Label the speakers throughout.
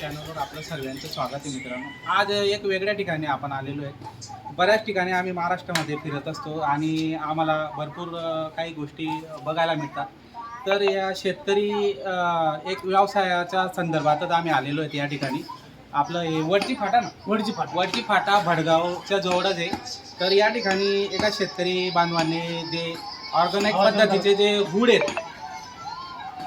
Speaker 1: चॅनलवर आपलं सर्वांचं स्वागत आहे मित्रांनो. आज एक वेगळ्या ठिकाणी आपण आलेलो आहे. बऱ्याच ठिकाणी आम्ही महाराष्ट्रामध्ये फिरत असतो आणि आम्हाला भरपूर काही गोष्टी बघायला मिळतात. तर या शेतकरी एक व्यवसायाच्या संदर्भातच आम्ही आलेलो आहेत या ठिकाणी. आपलं हे वरची फाटा ना?
Speaker 2: वडची फाट.
Speaker 1: वरची फाटा भडगावच्या जवळच आहे. तर या ठिकाणी एका शेतकरी बांधवांनी जे ऑर्गॅनिक पद्धतीचे जे गुड आहेत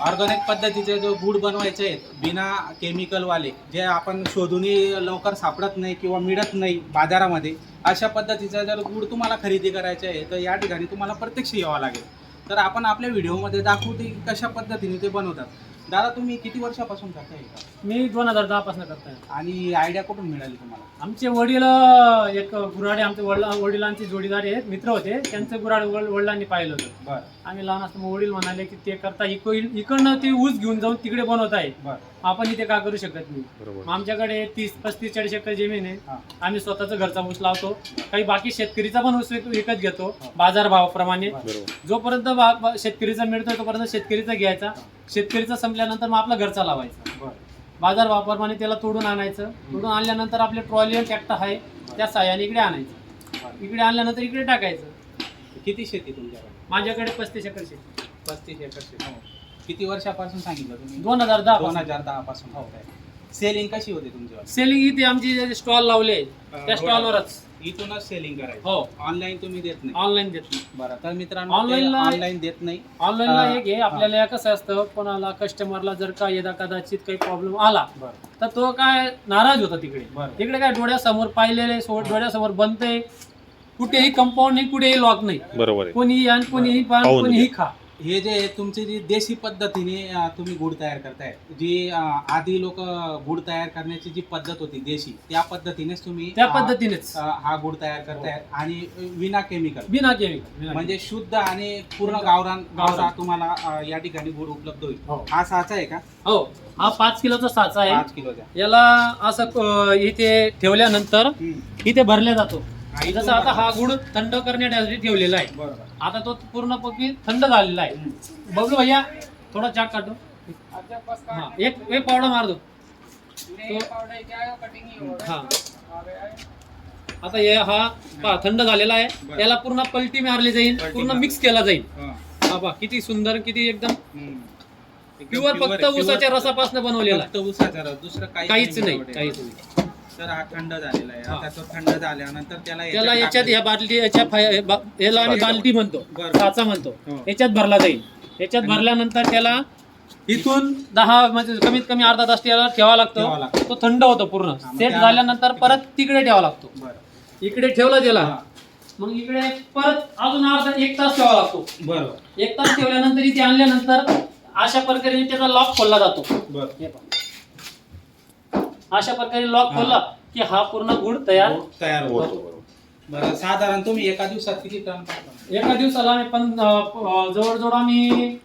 Speaker 1: ऑर्गॅनिक पद्धतीचे जो गुड बनवायचे आहेत बिना केमिकलवाले जे आपण शोधूनही लवकर सापडत नाही किंवा मिळत नाही बाजारामध्ये अशा पद्धतीचा जर गुड तुम्हाला खरेदी करायचे आहे तर या ठिकाणी तुम्हाला प्रत्यक्ष यावं लागेल. तर आपण आपल्या व्हिडिओमध्ये दाखवू ते कशा पद्धतीने ते बनवतात. दादा तुम्ही किती वर्षापासून करताय हे काम?
Speaker 2: मी दोन हजार दहा पासून करताय.
Speaker 1: आणि आयडिया कुठून मिळाली तुम्हाला?
Speaker 2: आमचे वडील अं, एक गुराडे आमचे वडिला वडिलांचे जोडीदार आहेत मित्र होते. त्यांचं गुराड वड- वडिलांनी पाहिलं होतं.
Speaker 1: बरं.
Speaker 2: आम्ही लहान असताना वडील म्हणाले की ते करता इको इकडनं ते ऊस घेऊन जाऊन तिकडे बनवत आहे
Speaker 1: बरं.
Speaker 2: आपण इथे का करू शकत नाही?
Speaker 3: बरोबर.
Speaker 2: आमच्याकडे तीस पस्तीस चाळीस एकर जमीन आहे.
Speaker 1: हां.
Speaker 2: आम्ही स्वतःचा घरचा ऊस लावतो. काही बाकी शेतकरीचा पण ऊस विक- विकत घेतो
Speaker 1: हा.
Speaker 2: बाजार भावाप्रमाणे
Speaker 3: बरोबर.
Speaker 2: जोपर्यंत बा- बा- शेतकरीचा मिळतोय तोपर्यंत शेतकरीचा घ्यायचा. शेतकरीचा संपल्यानंतर मग आपला घरचा लावायचा.
Speaker 1: बरं.
Speaker 2: बाजार भावाप्रमाणे त्याला तोडून आणायचं. तोडून आणल्यानंतर आपले ट्रॉली ट्रॅक्टर आहे त्या साह्याने इकडे आणायचं. इकडे आणल्यानंतर इकडे टाकायचं.
Speaker 1: किती शेती तुमच्याकडे?
Speaker 2: माझ्याकडे पस्तीस एकर शेती.
Speaker 1: पस्तीस एकर शेती. किती वर्षापासून सांगितलं तुम्ही?
Speaker 2: दोन हजार दहा
Speaker 1: दोन हजार दहा पासून. हो काय? सेलिंग कशी होते तुमच्यावर?
Speaker 2: सेलिंग इथे आमची स्टॉल लावले त्या स्टॉलवरच
Speaker 1: इथूनच सेलिंग करायचं.
Speaker 2: हो.
Speaker 1: ऑनलाईन तुम्ही देत नाही.
Speaker 2: ऑनलाईन देत नाही.
Speaker 1: बरं तर मित्रांनो
Speaker 2: ला-
Speaker 1: ऑनलाईन देत नाही.
Speaker 2: ऑनलाईनला
Speaker 1: हा.
Speaker 2: आपल्याला कसं असतं कोणाला कस्टमरला जर का यदा कदाचित काही प्रॉब्लेम आला
Speaker 1: बरं.
Speaker 2: तर तो काय नाराज होता तिकडे. तिकडे काय डोळ्यासमोर पाहिलेले सो- डोळ्यासमोर बनते कुठेही कंपाऊंड नाही कुठेही लॉक नाही.
Speaker 3: बरोबर
Speaker 2: कोणीही आण कोणीही
Speaker 3: पाहून
Speaker 2: कोणीही. खा.
Speaker 1: हे जे तुमची जी देशी पद्धतीने अं, तुम्ही गुड तयार करताय जी अं, आधी लोक गुड तयार करण्याची जी पद्धत होती देशी त्या पद्धतीनेच तुम्ही
Speaker 2: त्या पद्धतीनेच.
Speaker 1: अं, हा गुड तयार करताय. आणि विना केमिकल
Speaker 2: बिना केमिकल
Speaker 1: म्हणजे शुद्ध आणि पूर्ण गावरान
Speaker 2: गावरान.
Speaker 1: असा तुम्हाला अं, या ठिकाणी गुड उपलब्ध होईल.
Speaker 2: हो.
Speaker 1: हा साचा आहे का?
Speaker 2: हो. हा पाच किलोचा साचा आहे.
Speaker 1: पाच किलोचा.
Speaker 2: याला असं इथे ठेवल्यानंतर इथे भरल्या जातो. जसं आता. हा गुड थंड करण्यासाठी ठेवलेला आहे
Speaker 1: बरोबर
Speaker 2: आता तो पूर्णपणे थंड झालेला आहे बबलू भैया थोडा चाक काढतो हा एक एक पावडा मार दो तो- हा आता हे हा पहा थंड झालेला आहे
Speaker 1: बरं.
Speaker 2: याला पूर्ण पलटी मारली जाईल
Speaker 1: पलटी
Speaker 2: पूर्ण. मिक्स केला जाईल
Speaker 1: हा.
Speaker 2: हा पहा किती सुंदर किती एकदम
Speaker 1: हम्म. एकदम
Speaker 2: प्युअर
Speaker 1: pure
Speaker 2: फक्त
Speaker 1: आहे, pure.
Speaker 2: उसाच्या रसापासून बनवलेला
Speaker 1: फक्त रस दुसरं काही
Speaker 2: काहीच नाही. काहीच नाही
Speaker 1: तर हा थंड झालेला आहे. आता तो थंड झाल्यानंतर त्याला
Speaker 2: त्याला याच्यात या बाटली याच्या फाय- बा- याला आम्ही बालटी म्हणतो.
Speaker 1: बरं.
Speaker 2: साचा म्हणतो.
Speaker 1: हो.
Speaker 2: याच्यात भरला जाईल. याच्यात भरल्यानंतर त्याला इथून दहा म्हणजे कमीत कमी अर्धा तास त्याला ठेवावा
Speaker 1: ठेवावा
Speaker 2: लागतो.
Speaker 1: लागतो.
Speaker 2: तो थंड होतो पूर्ण.
Speaker 1: हा, मग
Speaker 2: सेट
Speaker 1: त्या-
Speaker 2: झाल्यानंतर परत तिकडे ठेवावा लागतो.
Speaker 1: बरं.
Speaker 2: इकडे ठेवला त्याला.
Speaker 1: हा.
Speaker 2: मग इकडे परत अजून अर्धा एक तास ठेवावा लागतो.
Speaker 1: बरोबर
Speaker 2: एक तास ठेवल्यानंतर इथे आणल्यानंतर अशा प्रकारे त्याचा लॉक खोलला जातो.
Speaker 1: बरं.
Speaker 2: हे पहा. अशा प्रकारे लॉक खोलला की हा पूर्ण गुड तयार
Speaker 1: तयार
Speaker 3: होतो.
Speaker 1: बरं साधारण तुम्ही एका दिवसात किती टन करता?
Speaker 2: एका दिवसाला आम्ही पण अं, जवळजवळ आम्ही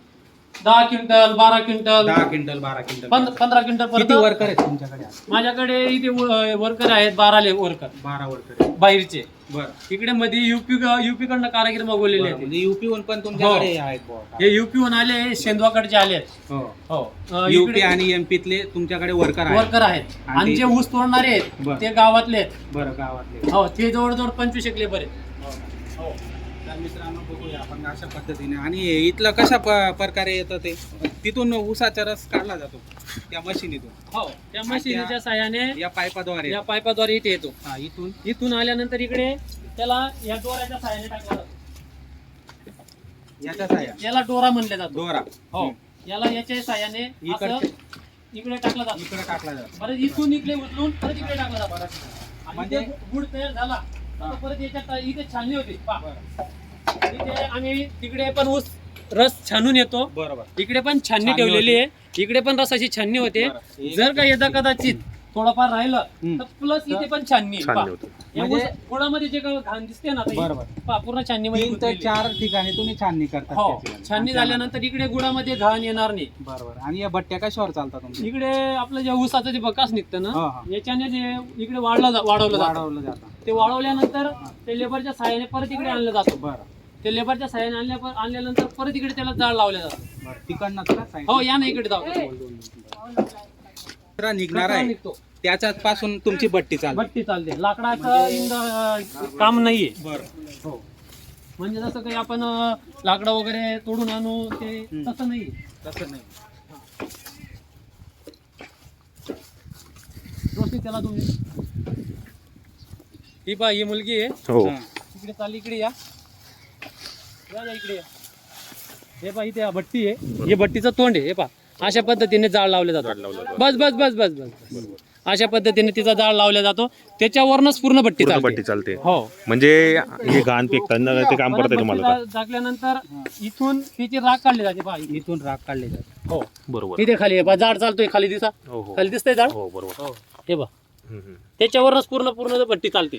Speaker 2: दहा क्विंटल बारा क्विंटल
Speaker 1: दहा क्विंटल बारा क्विंटल
Speaker 2: पंध- पंधरा क्विंटल
Speaker 1: किती
Speaker 2: पर्यंत?
Speaker 1: वर्कर आहेत तुमच्याकडे? आज?
Speaker 2: माझ्याकडे इथे वर्कर आहेत बारा वर्कर
Speaker 1: बारा वर्कर आहेत.
Speaker 2: बाहेरचे.
Speaker 1: बरं.
Speaker 2: इकडे मध्ये युपी युपी कडनं कारागीर मागवलेले
Speaker 1: बरं,
Speaker 2: आहेत.
Speaker 1: म्हणजे युपी वन पण तुमच्याकडे आहेत बुवा.
Speaker 2: हे युपी हून आले शेंदवाकडचे आले आहेत.
Speaker 1: हो.
Speaker 2: हो.
Speaker 1: युपी आणि एमपीतले तुमच्याकडे वर्कर आहेत.
Speaker 2: वर्कर आहेत.
Speaker 1: आणि
Speaker 2: आणि
Speaker 1: ते-
Speaker 2: जे ऊस तोडणारे आहेत
Speaker 1: बरं.
Speaker 2: ते गावातले आहेत.
Speaker 1: बरं गावातले
Speaker 2: हो ते जवळजवळ पंचवीस एक लेबर आहेत.
Speaker 1: हो. मित्रांनो बघूया आपण अशा पद्धतीने. आणि इथलं कशा प- प्रकारे येतं ते? तिथून ऊसाचा रस काढला जातो त्या मशिनीतून.
Speaker 2: हो त्या मशिनीच्या साह्याने
Speaker 1: या पाईपाद्वारे
Speaker 2: या पाईपाद्वारे इथे येतो.
Speaker 1: हा इथून?
Speaker 2: इथून आल्यानंतर इकडे त्याला या डोराच्या साह्याने टाकला जातो.
Speaker 1: याच्या साह्या
Speaker 2: याला डोरा म्हणले जातो.
Speaker 1: दोरा
Speaker 2: हो याला याच्या साह्याने असं
Speaker 1: इकडचे
Speaker 2: इकडे टाकला जातो.
Speaker 1: इकडे टाकला जातो.
Speaker 2: परत इथून इकडे उचलून परत इकडे टाकला जातो.
Speaker 1: म्हणजे-
Speaker 2: गुड तयार झाला. परत याच्यात इथे छाननी होती. आम्ही तिकडे पण ऊस रस छानून येतो.
Speaker 1: बरोबर.
Speaker 2: इकडे पण छाननी ठेवलेली आहे. इकडे पण रसाची छाननी होते. जर का यदा कदाचित थोडंफार राहिलं. तर प्लस इथे पण छाननी आहे.
Speaker 3: छान
Speaker 2: पहा.
Speaker 3: होतं.
Speaker 2: या
Speaker 1: म्हणजे-
Speaker 2: ऊस- गुळामध्ये जे काही घाण दिसते ना आता ही,
Speaker 1: बरोबर.
Speaker 2: पहा, पूर्ण छाननी मध्ये
Speaker 1: तीन ते. चार ठिकाणी तुम्ही छाननी करता
Speaker 2: हो.
Speaker 1: त्याची.
Speaker 2: छाननी झाल्यानंतर इकडे गुळामध्ये घाण येणार नाही.
Speaker 1: बरोबर. आणि या बट्ट्या कशावर चालतात तुमची
Speaker 2: इकडे आपलं जे ऊसाचं जे बकास निघतं ना
Speaker 1: हा, हा.
Speaker 2: याच्याने जे इकडे वाढलं जा- वाढवलं जातं.
Speaker 1: वाढवलं जातं.
Speaker 2: ते वाढवल्यानंतर ते लेबरच्या साह्याने परत इकडे आणलं जातं.
Speaker 1: बरं.
Speaker 2: ते लेबरच्या साह्याने आणल्या आणल्यानंतर परत इकडे त्याला जाळ लावलं जातं
Speaker 1: बरं तिकडनं
Speaker 2: हो या ना इकडे जाऊ.
Speaker 1: कचरा निघणार आहे.
Speaker 2: निघतो.
Speaker 1: त्याच्यात पासून तुमची भट्टी चालते.
Speaker 2: भट्टी चालते. लाकडाचं काम नाहीये.
Speaker 1: बरं.
Speaker 2: हो. म्हणजे जसं काही आपण अं, लाकडं वगैरे तोडून आणू ते
Speaker 1: हम्म.
Speaker 2: तसं नाही
Speaker 1: तसं नाही.
Speaker 2: व्यवस्थित त्याला तुम्ही. ही पा ही मुलगी आहे.
Speaker 3: हो.
Speaker 1: हां.
Speaker 2: इकडे चालली इकडे या. इकडे हे पा इथे हा भट्टी आहे. हे भट्टीचं तोंड आहे हे पा अशा पद्धतीने जाळ लावले जातात बस बस बस बस बस. अशा पद्धतीने तिचा जाळ लावला जातो. त्याच्यावरनच पूर्ण भट्टी
Speaker 3: पूर्ण
Speaker 2: चालते. हो.
Speaker 3: म्हणजे हे घाण फेकताना ते काम करते तुम्हाला
Speaker 2: भट्टी टाकल्यानंतर इथून तिची राख काढली जाते पहा. इथे.
Speaker 1: इथून राग काढले जाते.
Speaker 2: हो.
Speaker 3: बरोबर.
Speaker 2: इथे खाली आहे पहा. झाड चालतोय खाली दिसा.
Speaker 3: हो हो.
Speaker 2: खाली दिसतंय झाड
Speaker 3: हो बरोबर.
Speaker 2: हे. बा
Speaker 3: हम्म, हम्म.
Speaker 2: त्याच्यावरच पूर्ण पूर्ण भट्टी चालते.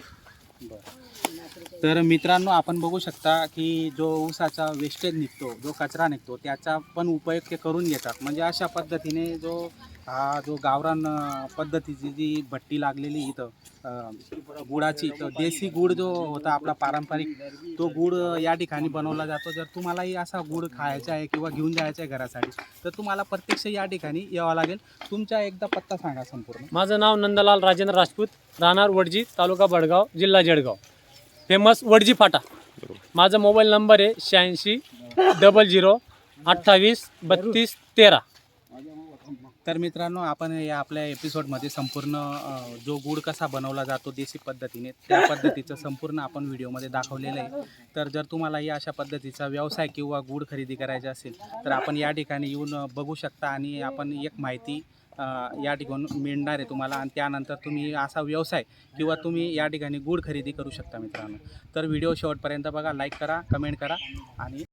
Speaker 1: तर मित्रांनो आपण बघू शकता की जो ऊसाचा वेस्टेज निघतो जो कचरा निघतो त्याचा पण उपयोग ते करून घेतात. म्हणजे अशा पद्धतीने जो हा जो गावरान पद्धतीची जी भट्टी लागलेली इथं गुळाची तर देशी गुळ जो होता आपला पारंपरिक तो गुळ या ठिकाणी बनवला जातो. जर तुम्हालाही असा गुळ खायचा आहे किंवा घेऊन जायचा आहे घरासाठी तर तुम्हाला प्रत्यक्ष या ठिकाणी यावं लागेल. तुमचा एकदा पत्ता सांगा संपूर्ण.
Speaker 2: माझं नाव नंदलाल राजेंद्र राजपूत राहणार वडजी तालुका बडगाव जिल्हा जळगाव. फेमस वडजी फाटा. माझा मोबाईल नंबर आहे शहाऐंशी डबल झिरो अठ्ठावीस बत्तीस तेरा.
Speaker 1: तर मित्रांनो आपण या आपल्या एपिसोडमध्ये संपूर्ण अ, जो गुड कसा बनवला जातो देशी पद्धतीने त्या पद्धतीचं संपूर्ण आपण व्हिडिओमध्ये दाखवलेलं आहे. तर जर तुम्हालाही अशा पद्धतीचा व्यवसाय किंवा गुड खरेदी करायचा असेल तर आपण या ठिकाणी येऊन अ, बघू शकता आणि आपण एक माहिती या ठिकाणी मिळणार आहे तुम्हाला आणि त्यानंतर तुम्ही असा व्यवसाय किंवा तुम्ही या ठिकाणी गुड खरेदी करू शकता मित्रांनो. तर व्हिडिओ शेवटपर्यंत बघा लाईक करा कमेंट करा आणि